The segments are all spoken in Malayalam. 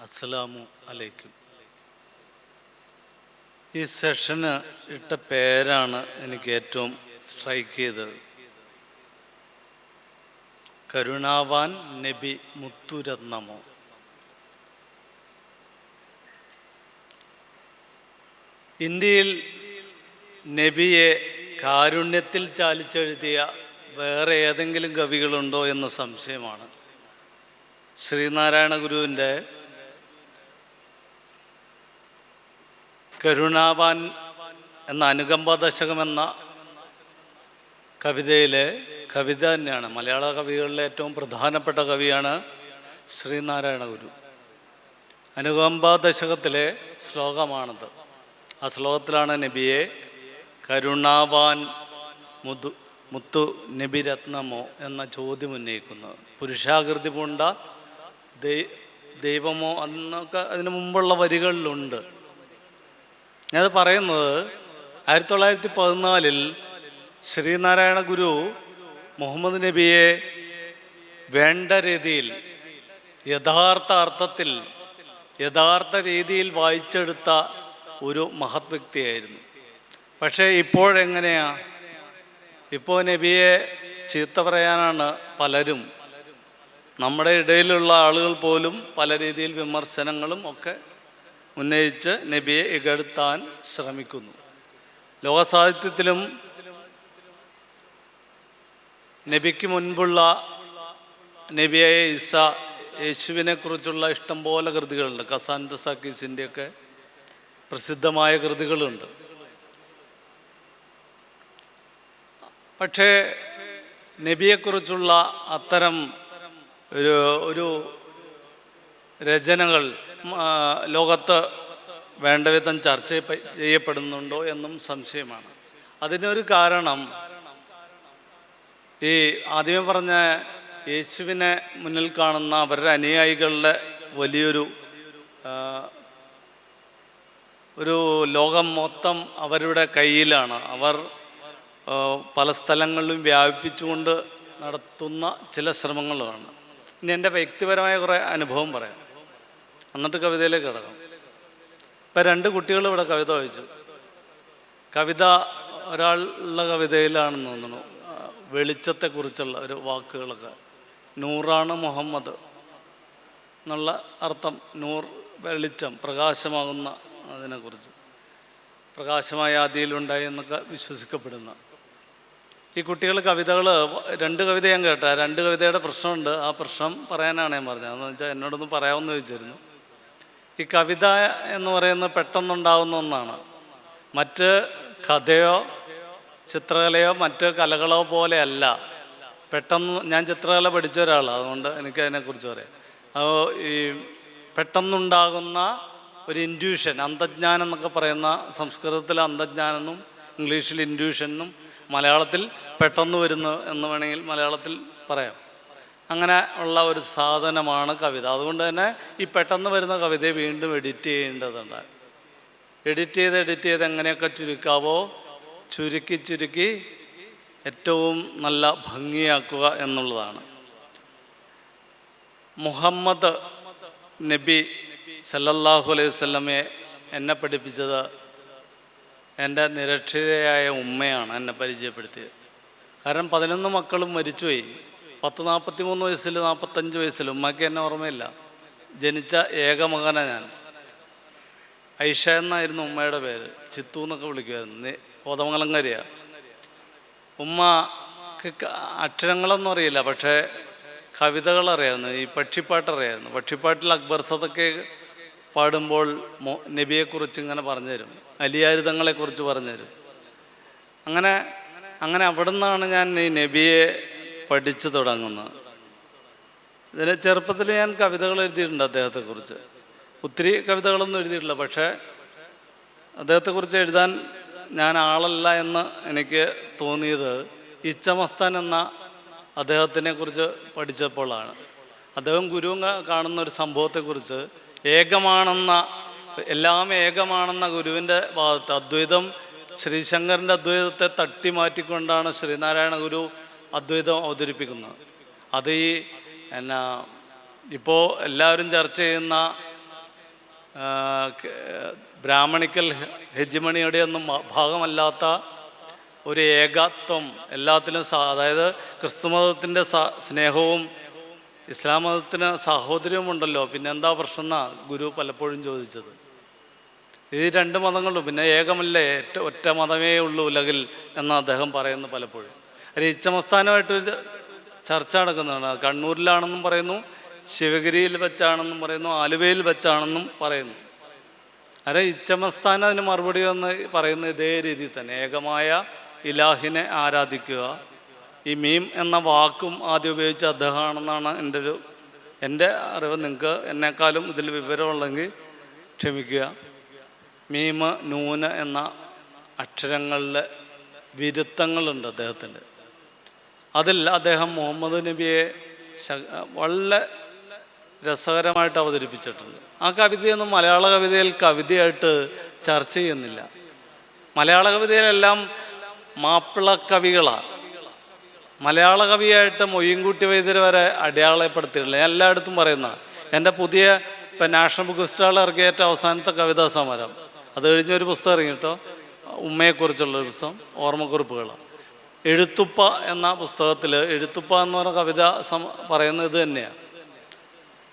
അസ്സലാമു അലൈക്കും. ഈ സെഷന് ഇട്ട പേരാണ് എനിക്ക് ഏറ്റവും സ്ട്രൈക്ക് ചെയ്തത്. കരുണാവാൻ നബി മുത്തുരത്നമോ. ഇന്ത്യയിൽ നബിയെ കാരുണ്യത്തിൽ ചാലിച്ചെഴുതിയ വേറെ ഏതെങ്കിലും കവികളുണ്ടോ എന്ന സംശയമാണ്. ശ്രീനാരായണ ഗുരുവിന്റെ കരുണാവാൻ എന്ന അനുകമ്പ ദശകം എന്ന കവിതയിലെ കവിത തന്നെയാണ്. മലയാള കവികളിലെ ഏറ്റവും പ്രധാനപ്പെട്ട കവിയാണ് ശ്രീനാരായണ ഗുരു. അനുകമ്പ ദശകത്തിലെ ശ്ലോകമാണത്. ആ ശ്ലോകത്തിലാണ് നബിയെ കരുണാവാൻ മുതു മുത്തു നബി രത്നമോ എന്ന ചോദ്യം ഉന്നയിക്കുന്നത്. പുരുഷാകൃതി പൂണ്ട ദൈവമോ എന്നൊക്കെ അതിന് മുമ്പുള്ള വരികളിലുണ്ട്. ഞാനത് പറയുന്നത് ആയിരത്തി തൊള്ളായിരത്തി പതിനാലിൽ ശ്രീനാരായണ ഗുരു മുഹമ്മദ് നബിയെ വേണ്ട രീതിയിൽ യഥാർത്ഥ അർത്ഥത്തിൽ യഥാർത്ഥ രീതിയിൽ വായിച്ചെടുത്ത ഒരു മഹത് വ്യക്തിയായിരുന്നു. പക്ഷേ ഇപ്പോഴെങ്ങനെയാ? ഇപ്പോൾ നബിയെ ചീത്ത പറയാനാണ് പലരും. നമ്മുടെ ഇടയിലുള്ള ആളുകൾ പോലും പല രീതിയിൽ വിമർശനങ്ങളും ഒക്കെ ഉന്നയിച്ച് നബിയെ ഇകഴ്ത്താൻ ശ്രമിക്കുന്നു. ലോകസാഹിത്യത്തിലും നബിക്ക് മുൻപുള്ള നബിയായ ഇസ യേശുവിനെ കുറിച്ചുള്ള ഇഷ്ടംപോലെ കൃതികളുണ്ട്. കസാൻത ദസാക്കീസിന്റെയൊക്കെ പ്രസിദ്ധമായ കൃതികളുണ്ട്. പക്ഷേ നബിയെക്കുറിച്ചുള്ള അത്തരം ഒരു ഒരു രചനകൾ ലോകത്ത് വേണ്ട വിധം ചർച്ച ചെയ്യപ്പെടുന്നുണ്ടോ എന്നും സംശയമാണ്. അതിനൊരു കാരണം ഈ ആദ്യമേ പറഞ്ഞ യേശുവിനെ മുന്നിൽ കാണുന്ന അവരുടെ അനുയായികളുടെ വലിയൊരു ഒരു ലോകം മൊത്തം അവരുടെ കയ്യിലാണ്. അവർ പല സ്ഥലങ്ങളിലും വ്യാപിപ്പിച്ചുകൊണ്ട് നടത്തുന്ന ചില ശ്രമങ്ങളുമാണ്. ഇനി എന്റെ വ്യക്തിപരമായ കുറേ അനുഭവം പറയാം. എന്നിട്ട് കവിതയിലേക്ക് കിടക്കും. ഇപ്പം രണ്ട് കുട്ടികൾ ഇവിടെ കവിത വായിച്ചു. കവിത ഒരാളുടെ കവിതയിലാണെന്ന് തോന്നുന്നു. വെളിച്ചത്തെക്കുറിച്ചുള്ള ഒരു വാക്കുകളൊക്കെ. നൂറാണ് മുഹമ്മദ് എന്നുള്ള അർത്ഥം. നൂർ വെളിച്ചം പ്രകാശമാകുന്ന അതിനെക്കുറിച്ച്. പ്രകാശമായ ആദിയിലുണ്ടായി എന്നൊക്കെ വിശ്വസിക്കപ്പെടുന്ന. ഈ കുട്ടികൾ കവിതകൾ രണ്ട് കവിത ഞാൻ കേട്ടാ രണ്ട് കവിതയുടെ പ്രശ്നമുണ്ട്. ആ പ്രശ്നം പറയാനാണ് ഞാൻ പറഞ്ഞത്. അതെന്ന് വെച്ചാൽ എന്നോടൊന്ന് പറയാമെന്ന് ചോദിച്ചിരുന്നു. ഈ കവിത എന്ന് പറയുന്നത് പെട്ടെന്നുണ്ടാവുന്ന ഒന്നാണ്. മറ്റ് കഥയോ ചിത്രകലയോ മറ്റ് കലകളോ പോലെയല്ല. പെട്ടെന്ന് ഞാൻ ചിത്രകല പഠിച്ച ഒരാളാണ് അതുകൊണ്ട് എനിക്ക് അതിനെക്കുറിച്ച് പറയാം. അപ്പോൾ ഈ പെട്ടെന്നുണ്ടാകുന്ന ഒരു ഇൻഡ്യൂഷൻ അന്തജ്ഞാനം എന്നൊക്കെ പറയുന്ന സംസ്കൃതത്തിൽ അന്തജ്ഞാനെന്നും ഇംഗ്ലീഷിൽ ഇൻഡ്യൂഷൻ മലയാളത്തിൽ പെട്ടെന്ന് വരുന്നു എന്ന് വേണമെങ്കിൽ മലയാളത്തിൽ പറയാം. അങ്ങനെ ഉള്ള ഒരു സാധനമാണ് കവിത. അതുകൊണ്ട് തന്നെ ഈ പെട്ടെന്ന് വരുന്ന കവിതയെ വീണ്ടും എഡിറ്റ് ചെയ്യേണ്ടതുണ്ട്. എഡിറ്റ് ചെയ്ത് എഡിറ്റ് ചെയ്ത് എങ്ങനെയൊക്കെ ചുരുക്കാവോ? ചുരുക്കി ചുരുക്കി ഏറ്റവും നല്ല ഭംഗിയാക്കുക എന്നുള്ളതാണ്. മുഹമ്മദ് നബി സല്ലല്ലാഹു അലൈഹി വല്ലമയെ എന്നെ പഠിപ്പിച്ചത് എന്റെ നിരക്ഷരയായ ഉമ്മയാണ് എന്നെ പരിചയപ്പെടുത്തിയത്. കാരണം പതിനൊന്ന് മക്കളും മരിച്ചുപോയി. പത്ത് നാൽപ്പത്തി മൂന്ന് വയസ്സിൽ നാൽപ്പത്തഞ്ച് വയസ്സിൽ ഉമ്മയ്ക്ക് എന്നെ ഓർമ്മയില്ല. ജനിച്ച ഏക മകനാണ് ഞാൻ. ഐഷ എന്നായിരുന്നു ഉമ്മയുടെ പേര്. ചിത്തു എന്നൊക്കെ വിളിക്കുമായിരുന്നു കോതമംഗലംകരിയാണ് ഉമ്മക്ക് അക്ഷരങ്ങളൊന്നും അറിയില്ല പക്ഷേ കവിതകൾ അറിയായിരുന്നു ഈ പക്ഷിപ്പാട്ട് അറിയായിരുന്നു പക്ഷിപ്പാട്ടിൽ അക്ബർ സദക്കെ പാടുമ്പോൾ നബിയെക്കുറിച്ച് ഇങ്ങനെ പറഞ്ഞുതരും. അലിയാരിതങ്ങളെക്കുറിച്ച് പറഞ്ഞുതരും. അങ്ങനെ അങ്ങനെ അവിടെ നിന്നാണ് ഞാൻ ഈ നബിയെ പഠിച്ചു തുടങ്ങുന്നത് ഇതിന് ചെറുപ്പത്തിൽ ഞാൻ കവിതകൾ എഴുതിയിട്ടുണ്ട് അദ്ദേഹത്തെക്കുറിച്ച്. ഒത്തിരി കവിതകളൊന്നും എഴുതിയിട്ടില്ല പക്ഷേ അദ്ദേഹത്തെക്കുറിച്ച് എഴുതാൻ ഞാൻ ആളല്ല എന്ന് എനിക്ക് തോന്നിയത് ഇച്ചമസ്താൻ എന്ന അദ്ദേഹത്തിനെ കുറിച്ച് പഠിച്ചപ്പോഴാണ്. അദ്ദേഹം ഗുരു കാണുന്ന ഒരു സംഭവത്തെക്കുറിച്ച് ഏകമാണെന്ന എല്ലാം ഏകമാണെന്ന ഗുരുവിന്റെ ഭാഗത്ത് അദ്വൈതം ശ്രീശങ്കറിന്റെ അദ്വൈതത്തെ തട്ടി മാറ്റിക്കൊണ്ടാണ് ശ്രീനാരായണ ഗുരു അദ്വൈതം അവതരിപ്പിക്കുന്നത് അത് ഈ എന്നാ ഇപ്പോൾ എല്ലാവരും ചർച്ച ചെയ്യുന്ന ബ്രാഹ്മണിക്കൽ ഹെജിമണിയുടെ ഒന്നും ഭാഗമല്ലാത്ത ഒരു ഏകത്വം എല്ലാത്തിലും അതായത് ക്രിസ്തുമതത്തിന്റെ സ്നേഹവും ഇസ്ലാം മതത്തിന് സാഹോദര്യവും ഉണ്ടല്ലോ പിന്നെ എന്താ പ്രശ്നം എന്നാ ഗുരു പലപ്പോഴും ചോദിച്ചത്. ഈ രണ്ട് മതങ്ങളും പിന്നെ ഏകമല്ലേ ഒറ്റ ഒറ്റ മതമേ ഉള്ളൂ ഉലകിൽ എന്ന് അദ്ദേഹം പറയുന്നു പലപ്പോഴും. ഒരു ഇച്ഛമസ്ഥാനമായിട്ടൊരു ചർച്ച നടക്കുന്നതാണ്. കണ്ണൂരിലാണെന്നും പറയുന്നു ശിവഗിരിയിൽ വെച്ചാണെന്നും പറയുന്നു ആലുവയിൽ വെച്ചാണെന്നും പറയുന്നു. അരെ ഇച്ഛമസ്ഥാനം അതിന് മറുപടി എന്ന് പറയുന്ന ഇതേ രീതി തന്നെ. ഏകമായ ഇലാഹിനെ ആരാധിക്കുക. ഈ മീം എന്ന വാക്കും ആദ്യം ഉപയോഗിച്ച അദ്ദേഹമാണെന്നാണ് എന്റെ ഒരു എന്റെ അറിവ്. നിങ്ങൾക്ക് എന്നെക്കാളും ഇതിൽ വിവരമുള്ളെങ്കിൽ ക്ഷമിക്കുക. മീമ് നൂന എന്ന അക്ഷരങ്ങളിലെ വിരുത്തങ്ങളുണ്ട് അദ്ദേഹത്തിന്റെ. അതിൽ അദ്ദേഹം മുഹമ്മദ് നബിയെ വളരെ രസകരമായിട്ട് അവതരിപ്പിച്ചിട്ടുണ്ട്. ആ കവിതയൊന്നും മലയാള കവിതയിൽ കവിതയായിട്ട് ചർച്ച ചെയ്യുന്നില്ല. മലയാള കവിതയിലെല്ലാം മാപ്പിള കവികളാണ് മലയാള കവിയായിട്ട് മൊയ്യൻകുട്ടി വൈദ്യർ വരെ അടയാളപ്പെടുത്തിയിട്ടില്ല ഞാൻ എല്ലായിടത്തും പറയുന്ന എന്റെ പുതിയ ഇപ്പം നാഷണൽ ബുക്ക് സ്റ്റാൾ ഇറക്കിയ ഏറ്റവും അവസാനത്തെ കവിതാ സമരം. അത് കഴിഞ്ഞ ഒരു പുസ്തകം ഇറങ്ങിട്ടോ ഉമ്മയെക്കുറിച്ചുള്ള ഒരു പുസ്തകം ഓർമ്മക്കുറിപ്പുകൾ. എഴുത്തുപ്പ എന്ന പുസ്തകത്തിൽ എഴുത്തുപ്പ എന്ന് പറഞ്ഞ കവിത സം പറയുന്നത് ഇത് തന്നെയാണ്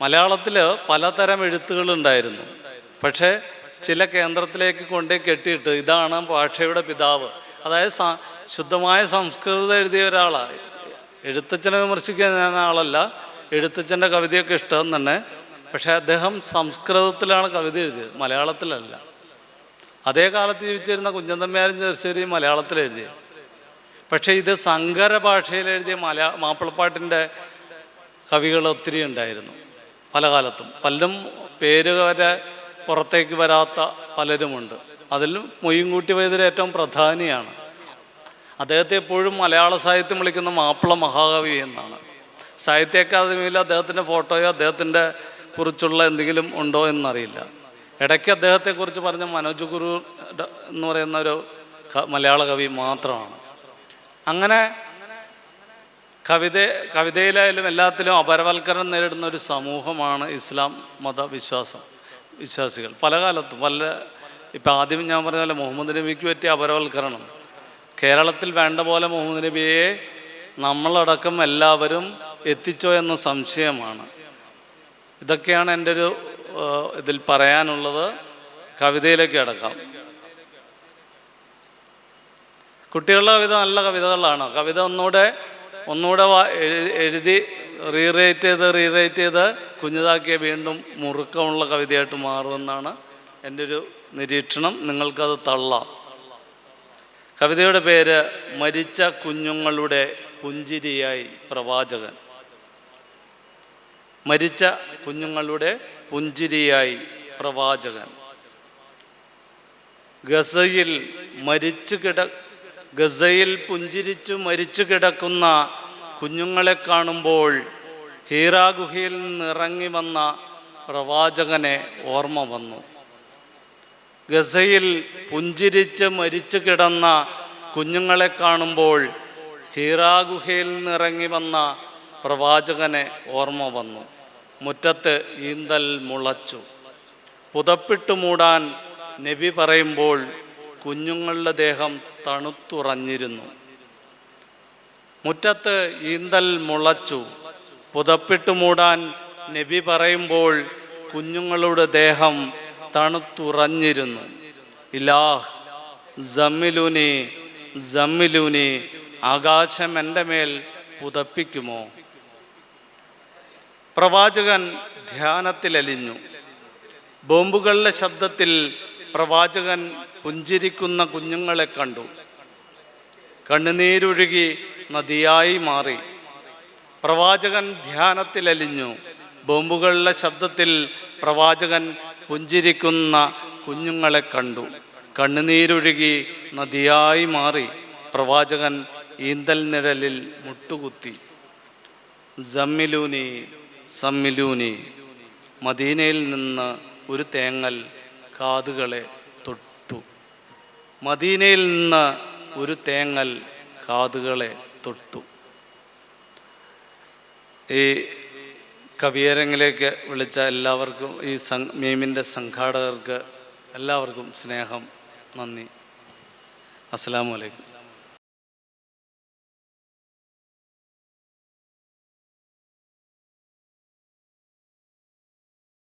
മലയാളത്തിൽ പലതരം എഴുത്തുകളുണ്ടായിരുന്നു. പക്ഷേ ചില കേന്ദ്രത്തിലേക്ക് കൊണ്ടേ കെട്ടിയിട്ട് ഇതാണ് ഭാഷയുടെ പിതാവ്. അതായത് ശുദ്ധമായ സംസ്കൃതം എഴുതിയ ഒരാളാണ് എഴുത്തച്ഛനെ വിമർശിക്കാൻ ഞാൻ ആളല്ല. എഴുത്തച്ഛന്റെ കവിതയൊക്കെ ഇഷ്ടം തന്നെ. പക്ഷേ അദ്ദേഹം സംസ്കൃതത്തിലാണ് കവിത എഴുതിയത് മലയാളത്തിലല്ല. അതേ കാലത്ത് ജീവിച്ചിരുന്ന കുഞ്ഞന്തമ്മയാരും ചെറുശ്ശേരി മലയാളത്തിൽ എഴുതിയത് പക്ഷേ ഇത് സങ്കര ഭാഷയിൽ എഴുതിയ മല മാപ്പിളപ്പാട്ടിന്റെ കവികൾ ഒത്തിരി ഉണ്ടായിരുന്നു. പല കാലത്തും. പലരും പേര് വരെ പുറത്തേക്ക് വരാത്ത പലരുമുണ്ട്. അതിലും മൊയ്യൻകുട്ടി വൈദ്യർ ഏറ്റവും പ്രധാനിയാണ്. അദ്ദേഹത്തെ എപ്പോഴും മലയാള സാഹിത്യം വിളിക്കുന്ന മാപ്പിള മഹാകവി എന്നാണ്. സാഹിത്യ അക്കാദമിയിൽ അദ്ദേഹത്തിന്റെ ഫോട്ടോയോ അദ്ദേഹത്തിന്റെ കുറിച്ചുള്ള എന്തെങ്കിലും ഉണ്ടോ എന്നറിയില്ല. ഇടയ്ക്ക് അദ്ദേഹത്തെക്കുറിച്ച് പറഞ്ഞ മനോജ് ഗുരു എന്ന് പറയുന്ന ഒരു മലയാള കവി മാത്രമാണ്. അങ്ങനെ കവിത കവിതയിലായാലും എല്ലാത്തിലും അപരവൽക്കരണം നേരിടുന്ന ഒരു സമൂഹമാണ് ഇസ്ലാം മതവിശ്വാസം വിശ്വാസികൾ. പല കാലത്തും പല ഇപ്പം ആദ്യം ഞാൻ പറഞ്ഞ പോലെ മുഹമ്മദ് നബിക്ക് പറ്റിയ അപരവൽക്കരണം. കേരളത്തിൽ വേണ്ട പോലെ മുഹമ്മദ് നബിയെ നമ്മളടക്കം എല്ലാവരും എത്തിച്ചോ എന്ന സംശയമാണ്. ഇതൊക്കെയാണ് എന്റെ ഒരു ഇതിൽ പറയാനുള്ളത്. കവിതയിലേക്ക് കിടക്കാം. കുട്ടികളുടെ കവിത നല്ല കവിതകളാണ്. കവിത ഒന്നുകൂടെ ഒന്നുകൂടെ എഴുതി റീറൈറ്റ് ചെയ്ത് റീറൈറ്റ് ചെയ്ത് കുഞ്ഞിതാക്കിയ വീണ്ടും മുറുക്കമുള്ള കവിതയായിട്ട് മാറുമെന്നാണ് എന്റെ ഒരു നിരീക്ഷണം. നിങ്ങൾക്കത് തള്ളാം. കവിതയുടെ പേര് മരിച്ച കുഞ്ഞുങ്ങളുടെ പുഞ്ചിരിയായി പ്രവാചകൻ. മരിച്ച കുഞ്ഞുങ്ങളുടെ പുഞ്ചിരിയായി പ്രവാചകൻ. ഗസയിൽ മരിച്ചു കിട ഗസയിൽ പുഞ്ചിരിച്ചു മരിച്ചു കിടക്കുന്ന കുഞ്ഞുങ്ങളെ കാണുമ്പോൾ ഹീറാ ഗുഹയിൽ നിന്ന് ഇറങ്ങി വന്ന പ്രവാചകനെ ഓർമ്മ വന്നു. ഗസയിൽ പുഞ്ചിരിച്ച് മരിച്ചു കിടന്ന കുഞ്ഞുങ്ങളെ കാണുമ്പോൾ ഹീറാ ഗുഹയിൽ നിന്നിറങ്ങി വന്ന പ്രവാചകനെ ഓർമ്മ വന്നു. മുറ്റത്ത് ഈന്തൽ മുളച്ചു. പുതപ്പിട്ട് മൂടാൻ നബി പറയുമ്പോൾ കുഞ്ഞുങ്ങളുടെ ദേഹം തണുത്തുറഞ്ഞിരുന്നു. മുറ്റത്ത് ഈന്തൽ മുളച്ചു. പുതപ്പിട്ട് മൂടാൻ നബി പറയുമ്പോൾ കുഞ്ഞുങ്ങളുടെ ദേഹം തണുത്തുറഞ്ഞിരുന്നു. ഇലാഹ് ജമ്മിലുനി ജമ്മിലുനി ആകാശം എന്റെ മേൽ പുതപ്പിക്കുമോ? പ്രവാചകൻ ധ്യാനത്തിലലിഞ്ഞു. ബോംബുകളുടെ ശബ്ദത്തിൽ പ്രവാചകൻ പുഞ്ചിരിക്കുന്ന കുഞ്ഞുങ്ങളെ കണ്ടു. കണ്ണുനീരൊഴുകി നദിയായി മാറി. പ്രവാചകൻ ധ്യാനത്തിലലിഞ്ഞു. ബോംബുകളുടെ ശബ്ദത്തിൽ പ്രവാചകൻ പുഞ്ചിരിക്കുന്ന കുഞ്ഞുങ്ങളെ കണ്ടു. കണ്ണുനീരൊഴുകി നദിയായി മാറി. പ്രവാചകൻ ഈന്തൽ നിഴലിൽ മുട്ടുകുത്തി. സമ്മിലൂനി സമ്മിലൂനി മദീനയിൽ നിന്ന് ഒരു തേങ്ങൽ കാതുകളെ തൊട്ടു. മദീനയിൽ നിന്ന് ഒരു തേങ്ങൽ കാതുകളെ തൊട്ടു. ഈ കവിയരങ്ങിലേക്ക് വിളിച്ച എല്ലാവർക്കും ഈ സം മീമിന്റെ സംഘാടകർക്ക് എല്ലാവർക്കും സ്നേഹം നന്ദി. അസ്സലാമു അലൈക്കും.